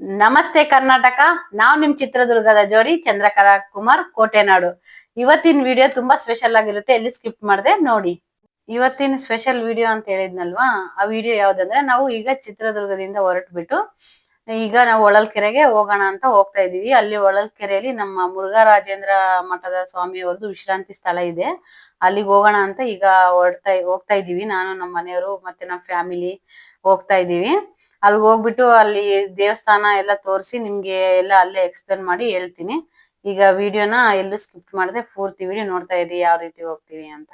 ನಮಸ್ತೆ ಕರ್ನಾಟಕ. ನಾವು ನಿಮ್ ಚಿತ್ರದುರ್ಗದ ಜೋಡಿ ಚಂದ್ರಕಲಾ ಕುಮಾರ್ ಕೋಟೆನಾಡು. ಇವತ್ತಿನ ವಿಡಿಯೋ ತುಂಬಾ ಸ್ಪೆಷಲ್ ಆಗಿರುತ್ತೆ. ಎಲ್ಲಿ ಸ್ಕಿಪ್ ಮಾಡದೆ ನೋಡಿ. ಇವತ್ತಿನ ಸ್ಪೆಷಲ್ ವಿಡಿಯೋ ಅಂತ ಹೇಳಿದ್ನಲ್ವಾ? ಆ ವಿಡಿಯೋ ಯಾವ್ದಂದ್ರೆ ನಾವು ಈಗ ಚಿತ್ರದುರ್ಗದಿಂದ ಹೊರಟ್ಬಿಟ್ಟು ಈಗ ನಾವು ಹೊಳಲ್ಕೆರೆಗೆ ಹೋಗೋಣ ಅಂತ ಹೋಗ್ತಾ ಇದೀವಿ ಅಲ್ಲಿ ಹೊಳಲ್ಕೆರೆಯಲ್ಲಿ ನಮ್ಮ ಮುರುಘರಾಜೇಂದ್ರ ಮಠದ ಸ್ವಾಮಿಯವ್ರದ್ದು ವಿಶ್ರಾಂತಿ ಸ್ಥಳ ಇದೆ. ಅಲ್ಲಿಗೆ ಹೋಗೋಣ ಅಂತ ಈಗ ಹೊರಡ್ತಾ ಹೋಗ್ತಾ ಇದೀವಿ ನಾನು ನಮ್ಮ ಮನೆಯವರು ಮತ್ತೆ ನಮ್ಮ ಫ್ಯಾಮಿಲಿ ಹೋಗ್ತಾ ಇದೀವಿ ಅಲ್ಲಿಗೆ ಹೋಗ್ಬಿಟ್ಟು ಅಲ್ಲಿ ದೇವಸ್ಥಾನ ಎಲ್ಲ ತೋರಿಸಿ ನಿಮ್ಗೆ ಎಲ್ಲ ಅಲ್ಲೇ ಎಕ್ಸ್ಪ್ಲೇನ್ ಮಾಡಿ ಹೇಳ್ತೀನಿ. ಈಗ ವಿಡಿಯೋನ ಎಲ್ಲೂ ಸ್ಕಿಪ್ ಮಾಡದೆ, ಪೂರ್ತಿ ವಿಡಿಯೋ ನೋಡ್ತಾ ಇರಿ, ಯಾವ ರೀತಿ ಹೋಗ್ತೀವಿ ಅಂತ.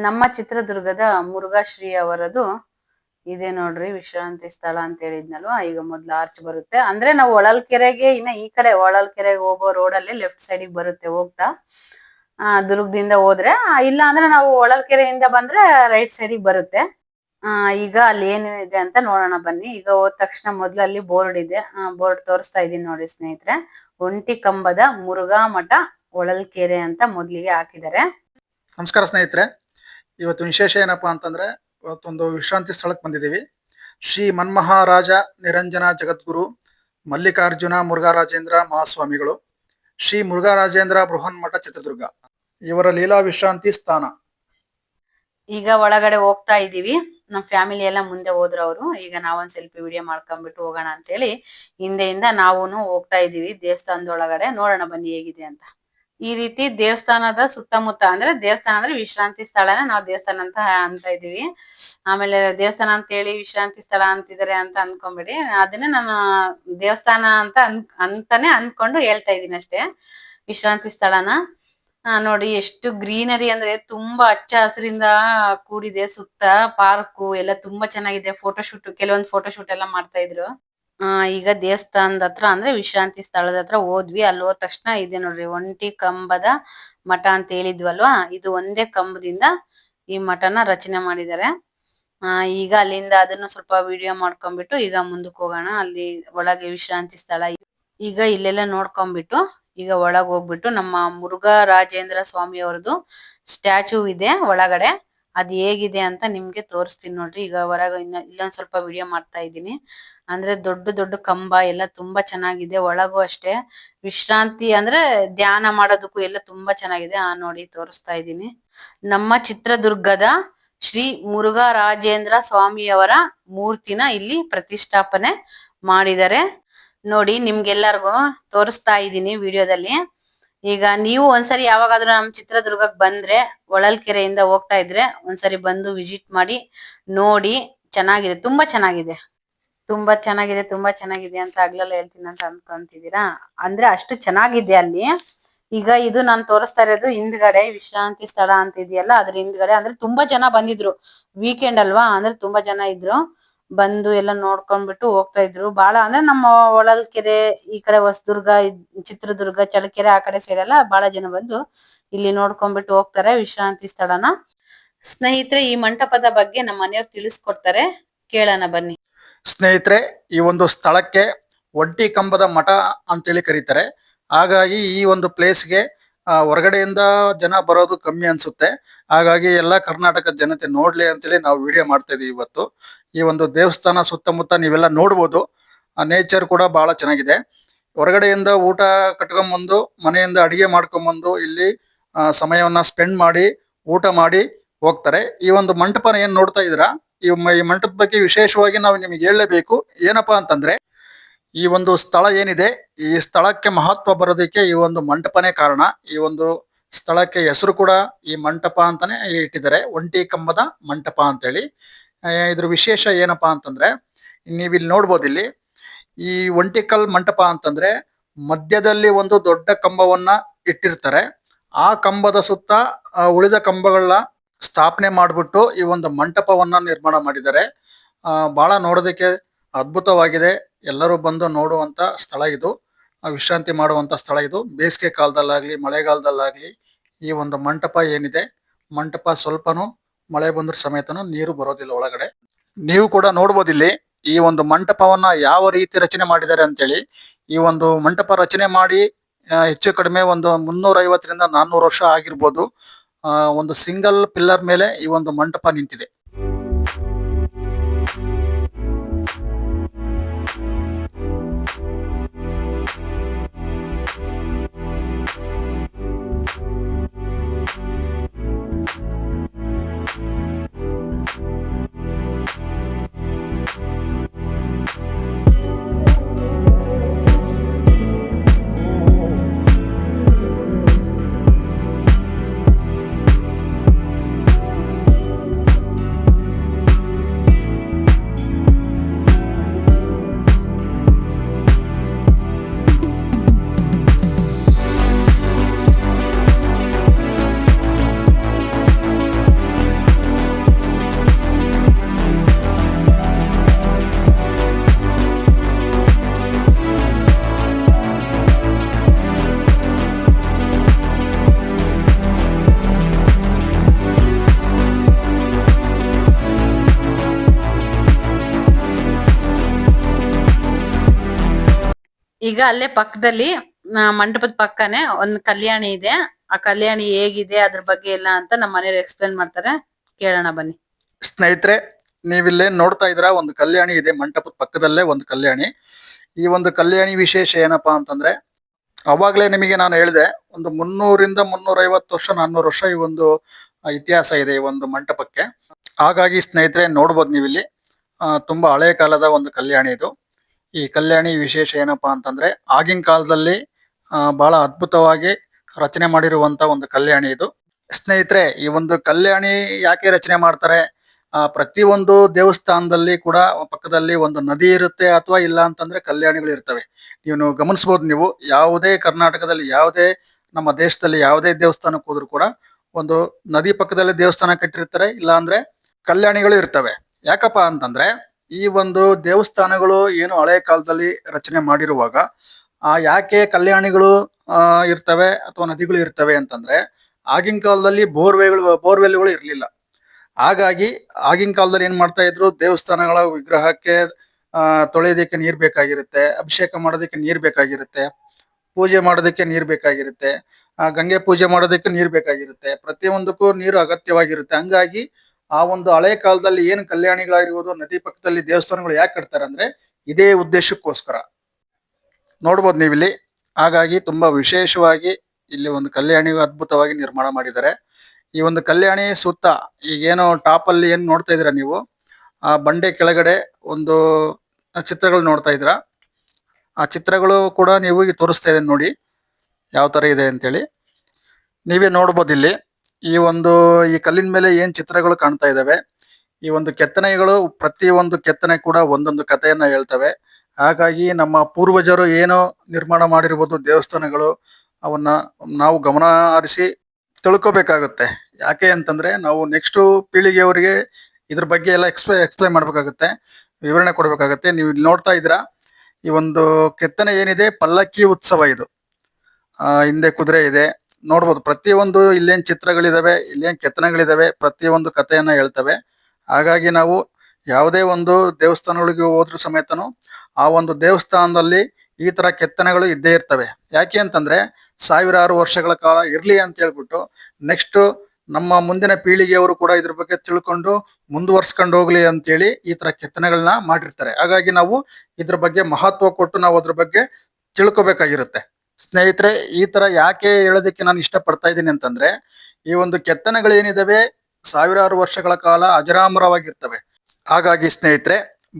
ನಮ್ಮ ಚಿತ್ರದುರ್ಗದ ಮುರುಘಾಶ್ರೀ ಅವರದು ಇದೆ ನೋಡ್ರಿ ವಿಶ್ರಾಂತಿ ಸ್ಥಳ ಅಂತ ಹೇಳಿದ್ನಲ್ವಾ? ಈಗ ಮೊದ್ಲು ಆರ್ಚ್ ಬರುತ್ತೆ. ಅಂದ್ರೆ ನಾವು ಒಳಲ್ಕೆರೆಗೆ ಇನ್ನ ಈ ಕಡೆ ಒಳಲ್ಕೆರೆಗೆ ಹೋಗೋ ರೋಡ್ ಅಲ್ಲಿ ಲೆಫ್ಟ್ ಸೈಡಿಗೆ ಬರುತ್ತೆ ಹೋಗ್ತಾ. ಆ ದುರ್ಗದಿಂದ ಹೋದ್ರೆ ಆ, ಇಲ್ಲ ಅಂದ್ರೆ ನಾವು ಒಳಲ್ಕೆರೆಯಿಂದ ಬಂದ್ರೆ ರೈಟ್ ಸೈಡಿಗೆ ಬರುತ್ತೆ. ಆ ಈಗ ಅಲ್ಲಿ ಏನೇನಿದೆ ಅಂತ ನೋಡೋಣ ಬನ್ನಿ. ಈಗ ಹೋದ ತಕ್ಷಣ ಮೊದ್ಲು ಅಲ್ಲಿ ಬೋರ್ಡ್ ಇದೆ. ಬೋರ್ಡ್ ತೋರಿಸ್ತಾ ಇದೀನಿ ನೋಡಿ ಸ್ನೇಹಿತರೆ. ಒಂಟಿ ಕಂಬದ ಮುರುಘಾ ಮಠ ಒಳಲ್ಕೆರೆ ಅಂತ ಮೊದ್ಲಿಗೆ ಹಾಕಿದ್ದಾರೆ. ನಮಸ್ಕಾರ ಸ್ನೇಹಿತರೆ. ಇವತ್ತು ವಿಶೇಷ ಏನಪ್ಪಾ ಅಂತಂದ್ರೆ, ಇವತ್ತೊಂದು ವಿಶ್ರಾಂತಿ ಸ್ಥಳಕ್ಕೆ ಬಂದಿದ್ದೀವಿ. ಶ್ರೀ ಮನ್ಮಹಾರಾಜ ನಿರಂಜನ ಜಗದ್ಗುರು, ಮಲ್ಲಿಕಾರ್ಜುನ ಮುರುಘಾರಾಜೇಂದ್ರ ಮಹಾಸ್ವಾಮಿಗಳು, ಶ್ರೀ ಮುರುಘಾರಾಜೇಂದ್ರ ಬೃಹನ್ ಮಠ ಚಿತ್ರದುರ್ಗ. ಇವರ ಲೀಲಾ ವಿಶ್ರಾಂತಿ ಸ್ಥಾನ. ಈಗ ಒಳಗಡೆ ಹೋಗ್ತಾ ಇದೀವಿ ನಮ್ ಫ್ಯಾಮಿಲಿ ಎಲ್ಲ ಮುಂದೆ ಹೋದ್ರು ಅವರು. ಈಗ ನಾವೊಂದ್ ಸೆಲ್ಫಿ ವಿಡಿಯೋ ಮಾಡ್ಕೊಂಡ್ಬಿಟ್ಟು ಹೋಗೋಣ ಅಂತ ಹೇಳಿ ಹಿಂದೆಯಿಂದ ನಾವೂನು ಹೋಗ್ತಾ ಇದೀವಿ ದೇವಸ್ಥಾನದ ಒಳಗಡೆ ನೋಡೋಣ ಬನ್ನಿ ಹೇಗಿದೆ ಅಂತ. ಈ ರೀತಿ ದೇವಸ್ಥಾನದ ಸುತ್ತಮುತ್ತ, ಅಂದ್ರೆ ದೇವಸ್ಥಾನ ಅಂದ್ರೆ ವಿಶ್ರಾಂತಿ ಸ್ಥಳನ ನಾವು ದೇವಸ್ಥಾನ ಅಂತ ಅಂತ ಇದೀವಿ ಆಮೇಲೆ ದೇವಸ್ಥಾನ ಅಂತ ಹೇಳಿ ವಿಶ್ರಾಂತಿ ಸ್ಥಳ ಅಂತಿದ್ದಾರೆ ಅಂತ ಅನ್ಕೊಂಬಿಡಿ. ಅದನ್ನ ನಾನು ದೇವಸ್ಥಾನ ಅಂತ ಅನ್, ಅಂತಾನೆ ಅನ್ಕೊಂಡು ಹೇಳ್ತಾ ಇದೀನಿ ಅಷ್ಟೇ. ವಿಶ್ರಾಂತಿ ಸ್ಥಳನ. ನೋಡಿ ಎಷ್ಟು ಗ್ರೀನರಿ ಅಂದ್ರೆ ತುಂಬಾ ಹಚ್ಚ ಹಸಿರಿಂದ ಕೂಡಿದೆ ಸುತ್ತ ಪಾರ್ಕು ಎಲ್ಲ ತುಂಬಾ ಚೆನ್ನಾಗಿದೆ. ಫೋಟೋ ಶೂಟ್ ಕೆಲವೊಂದು ಫೋಟೋ ಶೂಟ್ ಎಲ್ಲ ಮಾಡ್ತಾ ಇದ್ರು. ಆ, ಈಗ ದೇವಸ್ಥಾನದ ಹತ್ರ ಅಂದ್ರೆ ವಿಶ್ರಾಂತಿ ಸ್ಥಳದ ಹತ್ರ ಹೋದ್ವಿ. ಅಲ್ಲಿ ಹೋದ ತಕ್ಷಣ ಇದೆ ನೋಡ್ರಿ, ಒಂಟಿ ಕಂಬದ ಮಠ ಅಂತ ಹೇಳಿದ್ವಲ್ವಾ? ಇದು ಒಂದೇ ಕಂಬದಿಂದ ಈ ಮಠನ ರಚನೆ ಮಾಡಿದ್ದಾರೆ. ಆ, ಈಗ ಅಲ್ಲಿಂದ ಅದನ್ನ ಸ್ವಲ್ಪ ವಿಡಿಯೋ ಮಾಡ್ಕೊಂಡ್ಬಿಟ್ಟು ಈಗ ಮುಂದಕ್ಕೆ ಹೋಗೋಣ. ಅಲ್ಲಿ ಒಳಗೆ ವಿಶ್ರಾಂತಿ ಸ್ಥಳ. ಈಗ ಇಲ್ಲೆಲ್ಲ ನೋಡ್ಕೊಂಡ್ಬಿಟ್ಟು ಈಗ ಒಳಗ್ ಹೋಗ್ಬಿಟ್ಟು ನಮ್ಮ ಮುರುಘಾ ರಾಜೇಂದ್ರ ಸ್ವಾಮಿ ಅವರದು ಸ್ಟ್ಯಾಚು ಇದೆ ಒಳಗಡೆ. ಅದ್ ಹೇಗಿದೆ ಅಂತ ನಿಮ್ಗೆ ತೋರಿಸ್ತೀನಿ ನೋಡ್ರಿ. ಈಗ ಹೊರಗ ಇನ್ನ ಇಲ್ಲೊಂದ್ ಸ್ವಲ್ಪ ವಿಡಿಯೋ ಮಾಡ್ತಾ ಇದ್ದೀನಿ. ಅಂದ್ರೆ ದೊಡ್ಡ ದೊಡ್ಡ ಕಂಬ ಎಲ್ಲ ತುಂಬಾ ಚೆನ್ನಾಗಿದೆ. ಒಳಗೂ ಅಷ್ಟೇ ವಿಶ್ರಾಂತಿ ಅಂದ್ರೆ ಧ್ಯಾನ ಮಾಡೋದಕ್ಕೂ ಎಲ್ಲ ತುಂಬಾ ಚೆನ್ನಾಗಿದೆ. ಆ ನೋಡಿ ತೋರಿಸ್ತಾ ಇದ್ದೀನಿ. ನಮ್ಮ ಚಿತ್ರದುರ್ಗದ ಶ್ರೀ ಮುರುಘಾ ರಾಜೇಂದ್ರ ಸ್ವಾಮಿಯವರ ಮೂರ್ತಿನ ಇಲ್ಲಿ ಪ್ರತಿಷ್ಠಾಪನೆ ಮಾಡಿದ್ದಾರೆ. ನೋಡಿ ನಿಮ್ಗೆಲ್ಲರಿಗೂ ತೋರಿಸ್ತಾ ಇದ್ದೀನಿ ವಿಡಿಯೋದಲ್ಲಿ ಈಗ ನೀವು ಒಂದ್ಸರಿ ಯಾವಾಗಾದ್ರೂ ನಮ್ ಚಿತ್ರದುರ್ಗಕ್ಕೆ ಬಂದ್ರೆ ಹೊಳಲ್ಕೆರೆಯಿಂದ ಹೋಗ್ತಾ ಇದ್ರೆ ಒಂದ್ಸರಿ ಬಂದು ವಿಸಿಟ್ ಮಾಡಿ, ನೋಡಿ, ಚೆನ್ನಾಗಿದೆ, ತುಂಬಾ ಚೆನ್ನಾಗಿದೆ. ತುಂಬಾ ಚೆನ್ನಾಗಿದೆ ತುಂಬಾ ಚೆನ್ನಾಗಿದೆ ಅಂತ ಆಗ್ಲೆಲ್ಲ ಹೇಳ್ತೀನಿ ಅಂತ ಅನ್ಕೊಂತಿದೀರಾ ಅಂದ್ರೆ ಅಷ್ಟು ಚೆನ್ನಾಗಿದೆ ಅಲ್ಲಿ. ಈಗ ಇದು ನಾನು ತೋರಿಸ್ತಾ ಇರೋದು ಹಿಂದ್ಗಡೆ, ವಿಶ್ರಾಂತಿ ಸ್ಥಳ ಅಂತ ಇದೆಯಲ್ಲ, ಅದ್ರ ಹಿಂದ್ಗಡೆ, ಅಂದ್ರೆ ತುಂಬಾ ಜನ ಬಂದಿದ್ರು. ವೀಕೆಂಡ್ ಅಲ್ವಾ? ಅಂದ್ರೆ ತುಂಬಾ ಜನ ಇದ್ರು. ಬಂದು ಎಲ್ಲ ನೋಡ್ಕೊಂಡ್ಬಿಟ್ಟು ಹೋಗ್ತಾ ಇದ್ರು. ಬಹಳ ಅಂದ್ರೆ ನಮ್ಮ ಹೊಳಲ್ಕೆರೆ ಈ ಕಡೆ ಹೊಸದುರ್ಗ ಚಿತ್ರದುರ್ಗ, ಚಳ್ಳಕೆರೆ ಆ ಕಡೆ ಸೈಡ್ ಎಲ್ಲ ಬಹಳ ಜನ ಬಂದು ಇಲ್ಲಿ ನೋಡ್ಕೊಂಡ್ಬಿಟ್ಟು ಹೋಗ್ತಾರೆ ವಿಶ್ರಾಂತಿ ಸ್ಥಳನ. ಸ್ನೇಹಿತರೆ, ಈ ಮಂಟಪದ ಬಗ್ಗೆ ನಮ್ಮ ಮನೆಯವ್ರು ತಿಳಿಸ್ಕೊಡ್ತಾರೆ. ಕೇಳೋಣ ಬನ್ನಿ. ಸ್ನೇಹಿತರೆ, ಈ ಒಂದು ಸ್ಥಳಕ್ಕೆ ಒಡ್ಡಿ ಕಂಬದ ಮಠ ಅಂತೇಳಿ ಕರೀತಾರೆ. ಹಾಗಾಗಿ ಈ ಒಂದು ಪ್ಲೇಸ್ಗೆ ಹೊರಗಡೆಯಿಂದ ಜನ ಬರೋದು ಕಮ್ಮಿ ಅನ್ಸುತ್ತೆ. ಹಾಗಾಗಿ ಎಲ್ಲ ಕರ್ನಾಟಕದ ಜನತೆ ನೋಡ್ಲಿ ಅಂತೇಳಿ ನಾವು ವಿಡಿಯೋ ಮಾಡ್ತಾ ಇದೀವಿ ಇವತ್ತು. ಈ ಒಂದು ದೇವಸ್ಥಾನ ಸುತ್ತಮುತ್ತ ನೀವೆಲ್ಲ ನೋಡ್ಬೋದು. ನೇಚರ್ ಕೂಡ ಬಹಳ ಚೆನ್ನಾಗಿದೆ. ಹೊರಗಡೆಯಿಂದ ಊಟ ಕಟ್ಕೊಂಬಂದು, ಮನೆಯಿಂದ ಅಡಿಗೆ ಮಾಡ್ಕೊಂಬಂದು ಇಲ್ಲಿ ಸಮಯವನ್ನ ಸ್ಪೆಂಡ್ ಮಾಡಿ, ಊಟ ಮಾಡಿ ಹೋಗ್ತಾರೆ. ಈ ಒಂದು ಮಂಟಪನ ಏನ್ ನೋಡ್ತಾ ಇದ್ದೀರಾ? ಈ ಮಂಟಪದ ಬಗ್ಗೆ ವಿಶೇಷವಾಗಿ ನಾವು ನಿಮಗೆ ಹೇಳಲೇಬೇಕು. ಏನಪ್ಪಾ ಅಂತಂದ್ರೆ ಈ ಒಂದು ಸ್ಥಳ ಏನಿದೆ, ಈ ಸ್ಥಳಕ್ಕೆ ಮಹತ್ವ ಬರೋದಕ್ಕೆ ಈ ಒಂದು ಮಂಟಪನೇ ಕಾರಣ. ಈ ಒಂದು ಸ್ಥಳಕ್ಕೆ ಹೆಸರು ಕೂಡ ಈ ಮಂಟಪ ಅಂತಾನೆ ಇಟ್ಟಿದ್ದಾರೆ. ಒಂಟಿ ಕಂಬದ ಮಂಟಪ ಅಂತೇಳಿ. ಹೇಳಿ ಇದ್ರ ವಿಶೇಷ ಏನಪ್ಪಾ ಅಂತಂದ್ರೆ ನೀವು ಇಲ್ಲಿ ನೋಡ್ಬೋದು ಇಲ್ಲಿ, ಈ ಒಂಟಿಕಲ್ ಮಂಟಪ ಅಂತಂದ್ರೆ ಮಧ್ಯದಲ್ಲಿ ಒಂದು ದೊಡ್ಡ ಕಂಬವನ್ನ ಇಟ್ಟಿರ್ತಾರೆ. ಆ ಕಂಬದ ಸುತ್ತ ಉಳಿದ ಕಂಬಗಳನ್ನ ಸ್ಥಾಪನೆ ಮಾಡ್ಬಿಟ್ಟು ಈ ಒಂದು ಮಂಟಪವನ್ನ ನಿರ್ಮಾಣ ಮಾಡಿದ್ದಾರೆ. ಬಹಳ ನೋಡೋದಕ್ಕೆ ಅದ್ಭುತವಾಗಿದೆ. ಎಲ್ಲರೂ ಬಂದು ನೋಡುವಂತ ಸ್ಥಳ ಇದು. ವಿಶ್ರಾಂತಿ ಮಾಡುವಂತ ಸ್ಥಳ ಇದು. ಬೇಸಿಗೆ ಕಾಲದಲ್ಲಾಗ್ಲಿ, ಮಳೆಗಾಲದಲ್ಲಾಗ್ಲಿ ಈ ಒಂದು ಮಂಟಪ ಏನಿದೆ, ಮಂಟಪ ಸ್ವಲ್ಪನೂ ಮಳೆ ಬಂದ್ರ ಸಮೇತನು ನೀರು ಬರೋದಿಲ್ಲ ಒಳಗಡೆ. ನೀವು ಕೂಡ ನೋಡ್ಬೋದು ಇಲ್ಲಿ ಈ ಒಂದು ಮಂಟಪವನ್ನ ಯಾವ ರೀತಿ ರಚನೆ ಮಾಡಿದ್ದಾರೆ ಅಂತೇಳಿ. ಈ ಒಂದು ಮಂಟಪ ರಚನೆ ಮಾಡಿ ಹೆಚ್ಚು ಕಡಿಮೆ ಒಂದು ಮುನ್ನೂರ ಐವತ್ತರಿಂದ ನಾನ್ನೂರು ವರ್ಷ ಆಗಿರ್ಬೋದು. ಒಂದು ಸಿಂಗಲ್ ಪಿಲ್ಲರ್ ಮೇಲೆ ಈ ಒಂದು ಮಂಟಪ ನಿಂತಿದೆ. ಈಗ ಅಲ್ಲೇ ಪಕ್ಕದಲ್ಲಿ ಮಂಟಪದ ಪಕ್ಕನೆ ಒಂದ್ ಕಲ್ಯಾಣಿ ಇದೆ. ಆ ಕಲ್ಯಾಣಿ ಹೇಗಿದೆ, ಅದ್ರ ಬಗ್ಗೆ ಎಲ್ಲ ಅಂತ ನಮ್ಮ ಮನೆಯವ್ರು ಎಕ್ಸ್ಪ್ಲೇನ್ ಮಾಡ್ತಾರೆ. ಕೇಳೋಣ ಬನ್ನಿ. ಸ್ನೇಹಿತರೆ, ನೀವಿಲ್ಲಿ ನೋಡ್ತಾ ಇದ್ರ ಒಂದು ಕಲ್ಯಾಣಿ ಇದೆ, ಮಂಟಪದ ಪಕ್ಕದಲ್ಲೇ ಒಂದು ಕಲ್ಯಾಣಿ. ಈ ಒಂದು ಕಲ್ಯಾಣಿ ವಿಶೇಷ ಏನಪ್ಪಾ ಅಂತಂದ್ರೆ, ಅವಾಗಲೇ ನಿಮಗೆ ನಾನು ಹೇಳಿದೆ, ಒಂದು ಮುನ್ನೂರಿಂದ ಮುನ್ನೂರೈವತ್ತು ವರ್ಷ, ನಾನ್ನೂರು ವರ್ಷ ಈ ಒಂದು ಇತಿಹಾಸ ಇದೆ ಈ ಒಂದು ಮಂಟಪಕ್ಕೆ. ಹಾಗಾಗಿ ಸ್ನೇಹಿತರೆ, ನೋಡ್ಬೋದು ನೀವಿಲ್ಲಿ. ತುಂಬಾ ಹಳೆ ಕಾಲದ ಒಂದು ಕಲ್ಯಾಣಿ ಇದು. ಈ ಕಲ್ಯಾಣಿ ವಿಶೇಷ ಏನಪ್ಪಾ ಅಂತಂದ್ರೆ ಆಗಿನ ಕಾಲದಲ್ಲಿ ಬಹಳ ಅದ್ಭುತವಾಗಿ ರಚನೆ ಮಾಡಿರುವಂತ ಒಂದು ಕಲ್ಯಾಣಿ ಇದು. ಸ್ನೇಹಿತರೆ, ಈ ಒಂದು ಕಲ್ಯಾಣಿ ಯಾಕೆ ರಚನೆ ಮಾಡ್ತಾರೆ? ಆ ಪ್ರತಿಯೊಂದು ದೇವಸ್ಥಾನದಲ್ಲಿ ಕೂಡ ಪಕ್ಕದಲ್ಲಿ ಒಂದು ನದಿ ಇರುತ್ತೆ ಅಥವಾ ಇಲ್ಲ ಅಂತಂದ್ರೆ ಕಲ್ಯಾಣಿಗಳು ಇರ್ತವೆ. ನೀವು ಗಮನಿಸಬಹುದು ನೀವು, ಯಾವುದೇ ಕರ್ನಾಟಕದಲ್ಲಿ, ಯಾವುದೇ ನಮ್ಮ ದೇಶದಲ್ಲಿ, ಯಾವುದೇ ದೇವಸ್ಥಾನಕ್ಕೆ ಹೋದ್ರು ಕೂಡ ಒಂದು ನದಿ ಪಕ್ಕದಲ್ಲಿ ದೇವಸ್ಥಾನ ಕಟ್ಟಿರ್ತಾರೆ ಇಲ್ಲ ಅಂದ್ರೆ ಕಲ್ಯಾಣಿಗಳು ಇರ್ತವೆ. ಯಾಕಪ್ಪ ಅಂತಂದ್ರೆ ಈ ಒಂದು ದೇವಸ್ಥಾನಗಳು ಏನು ಹಳೆ ಕಾಲದಲ್ಲಿ ರಚನೆ ಮಾಡಿರುವಾಗ, ಆ ಯಾಕೆ ಕಲ್ಯಾಣಿಗಳು ಇರ್ತವೆ ಅಥವಾ ನದಿಗಳು ಇರ್ತವೆ ಅಂತಂದ್ರೆ, ಆಗಿನ ಕಾಲದಲ್ಲಿ ಬೋರ್ವೆಗಳು, ಬೋರ್ವೆಲ್ಗಳು ಇರಲಿಲ್ಲ. ಹಾಗಾಗಿ ಆಗಿನ ಕಾಲದಲ್ಲಿ ಏನ್ ಮಾಡ್ತಾ ಇದ್ರು? ದೇವಸ್ಥಾನಗಳ ವಿಗ್ರಹಕ್ಕೆ, ಆ, ತೊಳೆಯೋದಕ್ಕೆ ನೀರ್ ಬೇಕಾಗಿರುತ್ತೆ, ಅಭಿಷೇಕ ಮಾಡೋದಕ್ಕೆ ನೀರ್ ಬೇಕಾಗಿರುತ್ತೆ, ಪೂಜೆ ಮಾಡೋದಕ್ಕೆ ನೀರ್ ಬೇಕಾಗಿರುತ್ತೆ ಗಂಗೆ ಪೂಜೆ ಮಾಡೋದಕ್ಕೆ ನೀರ್ ಬೇಕಾಗಿರುತ್ತೆ, ಪ್ರತಿಯೊಂದಕ್ಕೂ ನೀರು ಅಗತ್ಯವಾಗಿರುತ್ತೆ. ಹಂಗಾಗಿ ಆ ಒಂದು ಹಳೆ ಕಾಲದಲ್ಲಿ ಏನು ಕಲ್ಯಾಣಿಗಳಾಗಿರ್ಬೋದು, ನದಿ ಪಕ್ಕದಲ್ಲಿ ದೇವಸ್ಥಾನಗಳು ಯಾಕೆ ಕಟ್ತಾರೆ ಅಂದ್ರೆ ಇದೇ ಉದ್ದೇಶಕ್ಕೋಸ್ಕರ. ನೋಡ್ಬೋದು ನೀವಿಲ್ಲಿ. ಹಾಗಾಗಿ ತುಂಬಾ ವಿಶೇಷವಾಗಿ ಇಲ್ಲಿ ಒಂದು ಕಲ್ಯಾಣಿ ಅದ್ಭುತವಾಗಿ ನಿರ್ಮಾಣ ಮಾಡಿದ್ದಾರೆ. ಈ ಒಂದು ಕಲ್ಯಾಣಿ ಸುತ್ತ ಈಗೇನೋ ಟಾಪ್ ಅಲ್ಲಿ ಏನ್ ನೋಡ್ತಾ ಇದೀರಾ ನೀವು? ಆ ಬಂಡೆ ಕೆಳಗಡೆ ಒಂದು ಚಿತ್ರಗಳು ನೋಡ್ತಾ ಇದ್ದೀರಾ? ಆ ಚಿತ್ರಗಳು ಕೂಡ ನೀವು ತೋರಿಸ್ತಾ ಇದ್ದೀನಿ ನೋಡಿ. ಯಾವ ತರ ಇದೆ ಅಂತೇಳಿ. ನೀವೇ ನೋಡ್ಬೋದು ಇಲ್ಲಿ. ಈ ಒಂದು, ಈ ಕಲ್ಲಿನ ಮೇಲೆ ಏನ್ ಚಿತ್ರಗಳು ಕಾಣ್ತಾ ಇದಾವೆ? ಈ ಒಂದು ಕೆತ್ತನೆಗಳು ಪ್ರತಿ ಒಂದು ಕೆತ್ತನೆ ಕೂಡ ಒಂದೊಂದು ಕಥೆಯನ್ನ ಹೇಳ್ತವೆ. ಹಾಗಾಗಿ ನಮ್ಮ ಪೂರ್ವಜರು ಏನು ನಿರ್ಮಾಣ ಮಾಡಿರ್ಬೋದು ದೇವಸ್ಥಾನಗಳು, ಅವನ್ನ ನಾವು ಗಮನ ಹರಿಸಿ ತಿಳ್ಕೊಬೇಕಾಗುತ್ತೆ. ಯಾಕೆ ಅಂತಂದ್ರೆ ನಾವು ನೆಕ್ಸ್ಟ್ ಪೀಳಿಗೆಯವರಿಗೆ ಇದ್ರ ಬಗ್ಗೆ ಎಲ್ಲ ಎಕ್ಸ್ಪ್ಲೈ ಎಕ್ಸ್ಪ್ಲೈನ್ ಮಾಡ್ಬೇಕಾಗುತ್ತೆ. ವಿವರಣೆ ಕೊಡಬೇಕಾಗುತ್ತೆ. ನೀವು ಇಲ್ಲಿ ನೋಡ್ತಾ ಇದ್ದೀರಾ? ಈ ಒಂದು ಕೆತ್ತನೆ ಏನಿದೆ? ಪಲ್ಲಕ್ಕಿ ಉತ್ಸವ ಇದು. ಹಿಂದೆ ಕುದುರೆ ಇದೆ. ನೋಡ್ಬೋದು. ಪ್ರತಿಯೊಂದು ಇಲ್ಲೇನು ಚಿತ್ರಗಳಿದಾವೆ, ಇಲ್ಲೇನು ಕೆತ್ತನೆಗಳಿದಾವೆ, ಪ್ರತಿಯೊಂದು ಕಥೆಯನ್ನ ಹೇಳ್ತವೆ. ಹಾಗಾಗಿ ನಾವು ಯಾವುದೇ ಒಂದು ದೇವಸ್ಥಾನಗಳಿಗೆ ಹೋದ್ರೂ ಸಮೇತನು ಆ ಒಂದು ದೇವಸ್ಥಾನದಲ್ಲಿ ಈ ತರ ಕೆತ್ತನೆಗಳು ಇದ್ದೇ ಇರ್ತವೆ. ಯಾಕೆ ಅಂತಂದ್ರೆ ಸಾವಿರಾರು ವರ್ಷಗಳ ಕಾಲ ಇರ್ಲಿ ಅಂತ ಹೇಳ್ಬಿಟ್ಟು ನೆಕ್ಸ್ಟ್ ನಮ್ಮ ಮುಂದಿನ ಪೀಳಿಗೆಯವರು ಕೂಡ ಇದ್ರ ಬಗ್ಗೆ ತಿಳ್ಕೊಂಡು ಮುಂದುವರ್ಸ್ಕೊಂಡು ಹೋಗ್ಲಿ ಅಂತೇಳಿ ಈ ತರ ಕೆತ್ತನೆಗಳನ್ನ ಮಾಡಿರ್ತಾರೆ. ಹಾಗಾಗಿ ನಾವು ಇದ್ರ ಬಗ್ಗೆ ಮಹತ್ವ ಕೊಟ್ಟು ನಾವು ಅದ್ರ ಬಗ್ಗೆ ತಿಳ್ಕೊಬೇಕಾಗಿರುತ್ತೆ. ಸ್ನೇಹಿತರೆ, ಈ ತರ ಯಾಕೆ ಹೇಳೋದಕ್ಕೆ ನಾನು ಇಷ್ಟಪಡ್ತಾ ಇದ್ದೀನಿ ಅಂತಂದ್ರೆ, ಈ ಒಂದು ಕೆತ್ತನೆಗಳು ಏನಿದಾವೆ ಸಾವಿರಾರು ವರ್ಷಗಳ ಕಾಲ ಅಜರಾಮರವಾಗಿರ್ತವೆ. ಹಾಗಾಗಿ ಸ್ನೇಹಿತರೆ,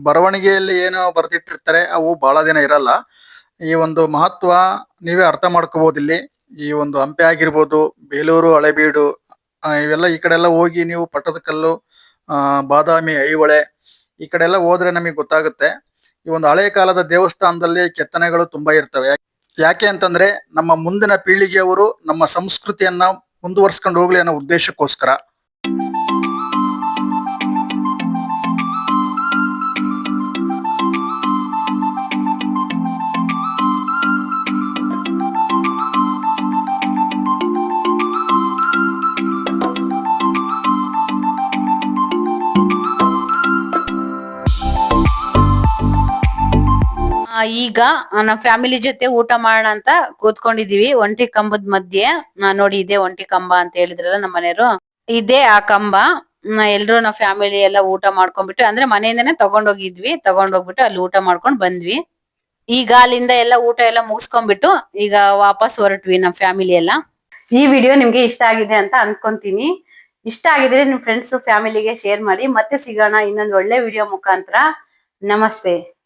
ಬರವಣಿಗೆಯಲ್ಲಿ ಏನೋ ಬರೆದಿಟ್ಟಿರ್ತಾರೆ, ಅವು ಬಹಳ ದಿನ ಇರಲ್ಲ. ಈ ಒಂದು ಮಹತ್ವ ನೀವೇ ಅರ್ಥ ಮಾಡ್ಕೋಬಹುದು ಇಲ್ಲಿ ಈ ಒಂದು ಹಂಪೆ ಆಗಿರ್ಬೋದು, ಬೇಲೂರು, ಹಳೆಬೀಡು ಇವೆಲ್ಲ ಈ ಕಡೆ ಎಲ್ಲ ಹೋಗಿ ನೀವು ಪಟ್ಟದಕಲ್ಲು ಬಾದಾಮಿ, ಐಹೊಳೆ, ಈ ಕಡೆ ಎಲ್ಲ ಹೋದ್ರೆ ನಮಗೆ ಗೊತ್ತಾಗುತ್ತೆ. ಈ ಒಂದು ಹಳೆ ಕಾಲದ ದೇವಸ್ಥಾನದಲ್ಲಿ ಕೆತ್ತನೆಗಳು ತುಂಬಾ ಇರ್ತವೆ. ಯಾಕೆ ಅಂತಂದ್ರೆ ನಮ್ಮ ಮುಂದಿನ ಪೀಳಿಗೆಯವರು ನಮ್ಮ ಸಂಸ್ಕೃತಿಯನ್ನ ಮುಂದುವರ್ಸ್ಕೊಂಡು ಹೋಗ್ಲಿ ಅನ್ನೋ ಉದ್ದೇಶಕ್ಕೋಸ್ಕರ. ಈಗ ನಮ್ಮ ಫ್ಯಾಮಿಲಿ ಜೊತೆ ಊಟ ಮಾಡೋಣ ಅಂತ ಕೂತ್ಕೊಂಡಿದೀವಿ. ಒಂಟಿ ಕಂಬದ ಮಧ್ಯೆ. ನೋಡಿ, ಇದೇ ಒಂಟಿ ಕಂಬ ಅಂತ ಹೇಳಿದ್ರಲ್ಲ ನಮ್ಮ ಮನೆಯವರು. ಇದೇ ಆ ಕಂಬ. ಎಲ್ರು ನಮ್ಮ ಫ್ಯಾಮಿಲಿ ಎಲ್ಲ ಊಟ ಮಾಡ್ಕೊಂಡ್ಬಿಟ್ಟು, ಅಂದ್ರೆ ಮನೆಯಿಂದನೇ ತಗೊಂಡೋಗಿದ್ವಿ. ತಗೊಂಡೋಗ್ಬಿಟ್ಟು ಅಲ್ಲಿ ಊಟ ಮಾಡ್ಕೊಂಡ್ ಬಂದ್ವಿ. ಈಗ ಅಲ್ಲಿಂದ ಎಲ್ಲ ಊಟ ಎಲ್ಲ ಮುಗಿಸ್ಕೊಂಡ್ಬಿಟ್ಟು, ಈಗ ವಾಪಸ್ ಹೊರಟ್ವಿ ನಮ್ಮ ಫ್ಯಾಮಿಲಿ ಎಲ್ಲ. ಈ ವಿಡಿಯೋ ನಿಮ್ಗೆ ಇಷ್ಟ ಆಗಿದೆ ಅಂತ ಅನ್ಕೊಂತೀನಿ. ಇಷ್ಟ ಆಗಿದ್ರೆ ನಿಮ್ ಫ್ರೆಂಡ್ಸ್ ಫ್ಯಾಮಿಲಿಗೆ ಶೇರ್ ಮಾಡಿ. ಮತ್ತೆ ಸಿಗೋಣ ಇನ್ನೊಂದು ಒಳ್ಳೆ ವಿಡಿಯೋ ಮುಖಾಂತರ. ನಮಸ್ತೆ.